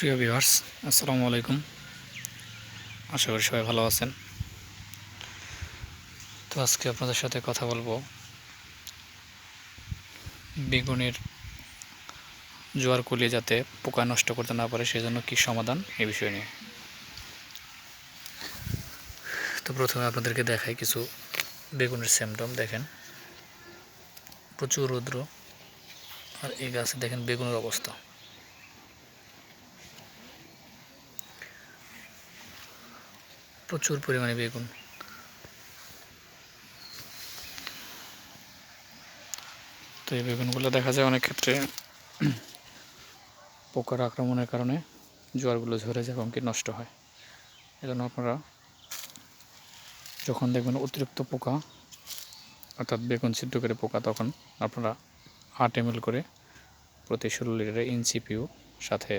প্রিয় ভিউয়ার্স আসসালামু আলাইকুম। আশা করি সবাই ভালো আছেন। তো আজকে আপনাদের সাথে কথা বলব বেগুনের জোয়ার কুলিয়ে যাতে পোকা নষ্ট করতে না পারে, সেজন্য কি সমাধান, এ বিষয় নিয়ে। তো প্রথমে আপনাদেরকে দেখাই কিছু বেগুনের সিমটম দেখেন। প্রচুর রৌদ্র। আর এই গাছে দেখেন বেগুনের অবস্থা। প্রচুর পরিমাণে বেগুন। তো এই বেগুনগুলো দেখা যায় অনেক ক্ষেত্রে পোকার আক্রমণের কারণে জোয়ারগুলো ঝরে যায় এবং কি নষ্ট হয়। এজন্য আপনারা যখন দেখবেন অতিরিক্ত পোকা, অর্থাৎ বেগুন ছিদ্র করে পোকা, তখন আপনারা আট এম করে প্রতি ষোলো লিটারে ইনসিপিউ সাথে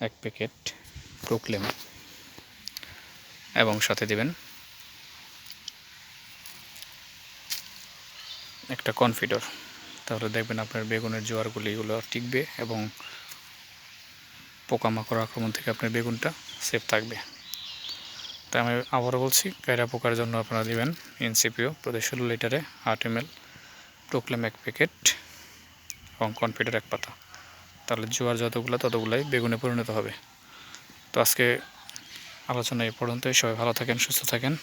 এক প্যাকেট প্রোক্লেম এবং সাথে দিবেন একটা কনফিডর। তাহলে দেখবেন আপনার বেগুনের জোয়ারগুলি এগুলো টিকবে এবং পোকামাকড় আক্রমণ থেকে আপনার বেগুনটা সেফ থাকবে। তাই আমি আবারও বলছি, কায়রা পোকার জন্য আপনারা দিবেন এনসিপিও প্রতি ষোলো লিটারে আট এম এল প্রোক্লেম এক প্যাকেট এবং কনফিডার এক পাতা। তাহলে জোয়ার যতগুলো, ততগুলাই বেগুনে পরিণত হবে। তো আজকে আলোচনা এ পর্যন্তই। সবাই ভালো থাকেন, সুস্থ থাকেন।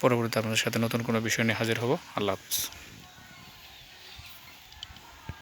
পরবর্তীতে আপনাদের সাথে নতুন কোনো বিষয় নিয়ে হাজির হব। আল্লাহ হাফিজ।